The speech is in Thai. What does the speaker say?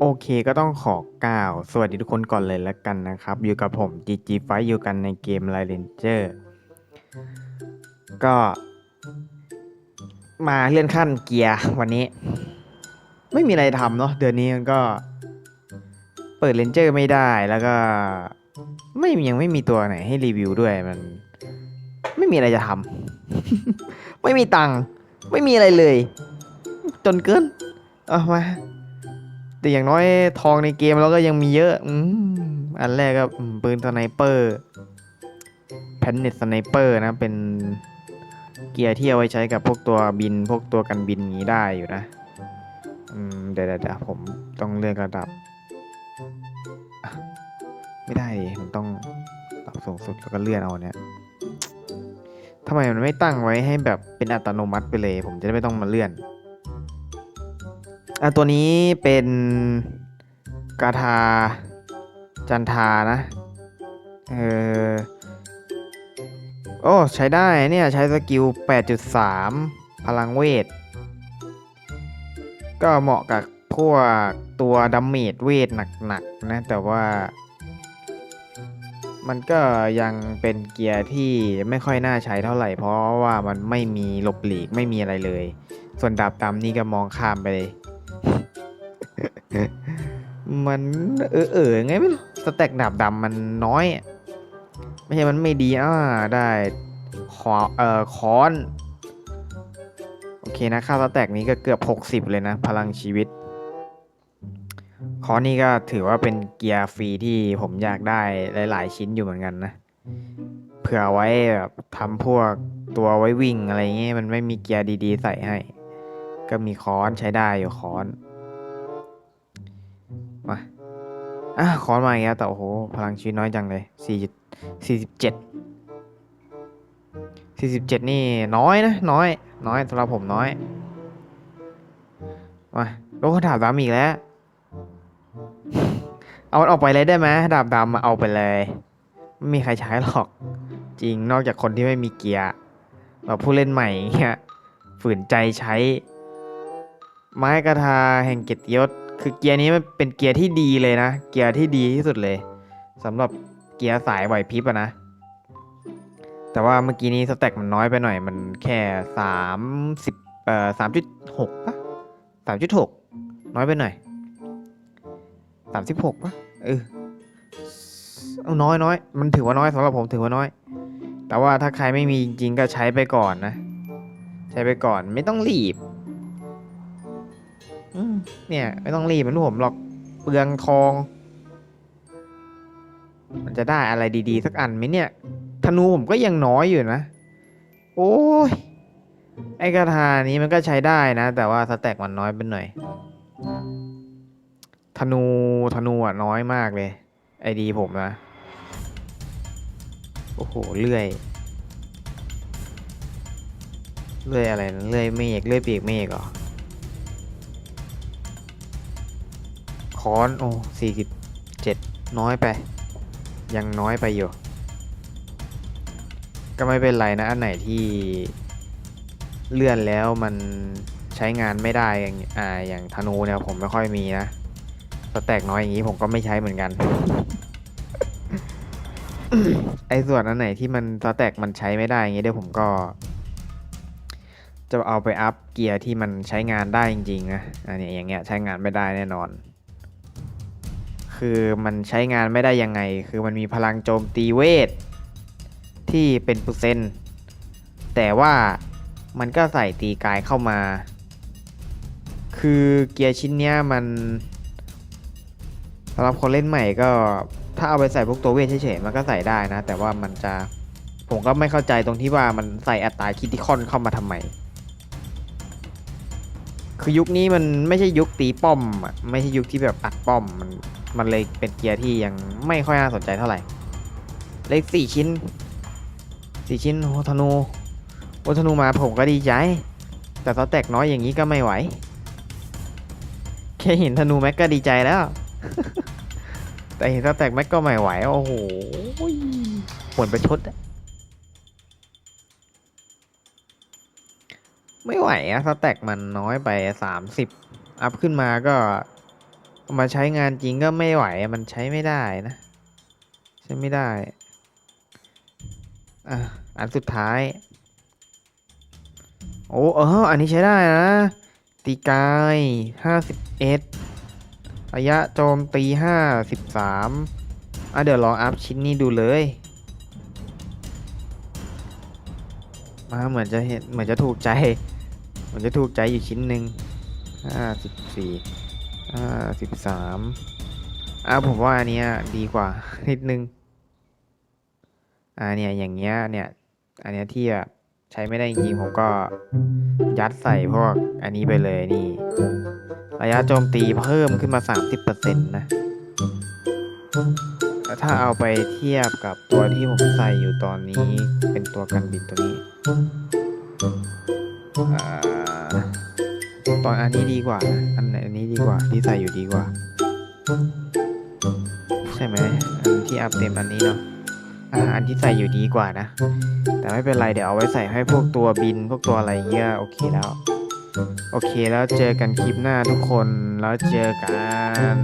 โอเคก็ต้องขอกล่าว สวัสดีทุกคนก่อนเลยแล้วกันนะครับ อยู่กับผม GG f i อยู่กันในเกม l i r a n g e r ก็ มาเลื่อนขั้นเกียร์วันนี้ ไม่มีอะไรทำเนาะเดือนนี้มันก็ เปิดเลนเจอร์ไม่ได้แล้วก็ไม่ยังไม่มีตัวไหนให้รีวิวด้วยมัน ไม่มีอะไรจะทำ ไม่มีตังค์ไม่มีอะไรเลย จนเกิน เอามา แต่อย่างน้อยทองในเกมเราก็ยังมีเยอะอืมอันแรกก็ปืนสไนเปอร์แพนเน็ตสไนเปอร์นะเป็นเกียร์ที่เอาไว้ใช้กับพวกตัวบิน พวกตัวกันบินนี้ได้อยู่นะอืมเดี๋ยวเดี๋ยวผมต้องเลื่อนระดับ ไม่ได้ดิผมต้องปรับสูงสุดแล้วก็เลื่อนเอาเนี่ยทำไมมันไม่ตั้งไว้ให้แบบเป็นอัตโนมัติไปเลย ผมจะได้ไม่ต้องมาเลื่อน อะตัวนี้เป็นกาทาจันทานะ เออ โอ้ ใช้ได้เนี่ยใช้สกิล 8.3 พลังเวท ก็เหมาะกับพวกตัวดัมเมจเวทหนักๆนะ แต่ว่า มันก็ยังเป็นเกียร์ที่ไม่ค่อยน่าใช้เท่าไหร่ เพราะว่ามันไม่มีหลบหลีกไม่มีอะไรเลย ส่วนดาบดำนี่ก็มองข้ามไปเลย มันเออเออไงไม่รู้สแต็กดาบดำมันน้อย ไม่ใช่มันไม่ดีอ่าได้ขอเอ่อค้อน โอเคนะค่าสแต็กนี้ก็เกือบ 60 เลยนะ พลังชีวิตค้อนนี่ก็ถือว่าเป็นเกียร์ฟรีที่ผมอยากได้หลาย ๆ ชิ้นอยู่เหมือนกันนะ เผื่อไว้แบบทำพวกตัวไว้วิ่งอะไรเงี้ยมันไม่มีเกียร์ดี ๆ ใส่ให้ ก็มีค้อนใช้ได้อยู่ค้อน อะคอนมาอีกแล้วแต่โอ้โห พลังชีวิตน้อยจังเลยสี่สี่สิบเจ็ดสี่สิบเจ็ดนี่น้อยนะ น้อย น้อยสำหรับผมน้อย มาโลกดาบดำอีกแล้ว เอามันออกไปเลยได้ไหมดาบดำมาเอาไปเลย ไม่มีใครใช้หรอก จริงนอกจากคนที่ไม่มีเกียร์แบบผู้เล่นใหม่เงี้ยฝืนใจใช้ ไม้กระทาแห่งเกียรติยศ คือเกียร์นี้มันเป็นเกียร์ที่ดีเลยนะ เกียร์ที่ดีที่สุดเลยสำหรับเกียร์สายไหวพริบอะนะ แต่ว่าเมื่อกี้นี้สแต็กมันน้อยไปหน่อย มันแค่สามสิบเอ่อสามจุดหกปะสามจุดหกน้อยไปหน่อยสามสิบหกปะเออเอาน้อยน้อยมันถือว่าน้อยสำหรับผมถือว่าน้อย แต่ว่าถ้าใครไม่มีจริงๆก็ใช้ไปก่อนนะ ใช้ไปก่อนไม่ต้องรีบ อืมเนี่ย ไม่ต้องรีบมันผมหรอกเปลืองทอง มันจะได้อะไรดีๆ สักอันไหมเนี่ยธนูผมก็ยังน้อยอยู่นะ โอ้ย ไอ้กระทานี้มันก็ใช้ได้นะ แต่ว่าสแต็กมันน้อยไปหน่อย ธนูธนูอะน้อยมากเลย ไอดีผมนะ โอ้โหเลื่อย เลื่อยอะไรนะเลื่อยเมฆเลื่อยปีกเมฆเหรอ ค้อนโอ้สี่สิบเจ็ดน้อยไป ยังน้อยไปอยู่ ก็ไม่เป็นไรนะ อันไหนที่เลื่อนแล้วมันใช้งานไม่ได้อย่างอ่าอย่างธนูเนี่ยผมไม่ค่อยมีนะสแต็กน้อยอย่างนี้ผมก็ไม่ใช้เหมือนกัน ไอ้ส่วนอันไหนที่มันสแต็กมันใช้ไม่ได้อย่างนี้เดี๋ยวผมก็ จะเอาไปอัพเกียร์ที่มันใช้งานได้จริงๆนะอันนี้อย่างเงี้ยใช้งานไม่ได้แน่นอน คือมันใช้งานไม่ได้ยังไง คือมันมีพลังโจมตีเวท ที่เป็นเปอร์เซ็นต์ แต่ว่ามันก็ใส่ตีกายเข้ามา คือเกียร์ชิ้นเนี้ยมันสำหรับคนเล่นใหม่ก็ถ้าเอาไปใส่พวกตัวเวทเฉยๆมันก็ใส่ได้นะ แต่ว่ามันจะผมก็ไม่เข้าใจตรงที่ว่ามันใส่อัตราคิติคอนเข้ามาทำไม คือยุคนี้มันไม่ใช่ยุคตีป้อมอะไม่ใช่ยุคที่แบบอัดป้อมมันมันเลยเป็นเกียร์ที่ยังไม่ค่อยน่าสนใจเท่าไหร่เลขสี่ชิ้นสี่ชิ้นโอ้ธนูโอ้ธนูมาผมก็ดีใจ แต่สแต็กน้อยอย่างนี้ก็ไม่ไหว แค่เห็นธนูแม็กก็ดีใจแล้ว แต่เห็นสแต็กแม็กก็ไม่ไหว โอ้โหปวดประชดอะ ไม่ไหวอะสแต็กมันน้อยไปสามสิบอัพขึ้นมาก็มาใช้งานจริงก็ไม่ไหวมันใช้ไม่ได้นะ ใช้ไม่ได้อะอันสุดท้าย โอ้เอออันนี้ใช้ได้นะ ตีกายห้าสิบเอ็ดระยะโจมตีห้าสิบสามอะเดี๋ยวลองอัพชิ้นนี้ดูเลยมาเหมือนจะเห็นเหมือนจะถูกใจ มือนจะถูกใจอยู่ชิ้นหนึ่งห้าสิบสี่ห้าสิบสามอะผมว่าอันเนี้ยดีกว่านิดนึงอ่าเนี่ยอย่างเงี้ยเนี่ย อันเนี้ยที่แบบใช้ไม่ได้จริงผมก็ยัดใส่พวกอันนี้ไปเลยนี่ ระยะโจมตีเพิ่มขึ้นมา 30%นะแล้วถ้าเอาไปเทียบกับตัวที่ผมใส่อยู่ตอนนี้เป็นตัวกันบินตัวนี้อ่า ตอนอันนี้ดีกว่า อันไหนอันนี้ดีกว่า ที่ใส่อยู่ดีกว่า ใช่ไหมอันที่อัพเต็มอันนี้เนาะอ่าอันที่ใส่อยู่ดีกว่านะ แต่ไม่เป็นไรเดี๋ยวเอาไว้ใส่ให้พวกตัวบินพวกตัวอะไรเงี้ยโอเคแล้ว โอเคแล้วเจอกันคลิปหน้าทุกคนแล้วเจอกัน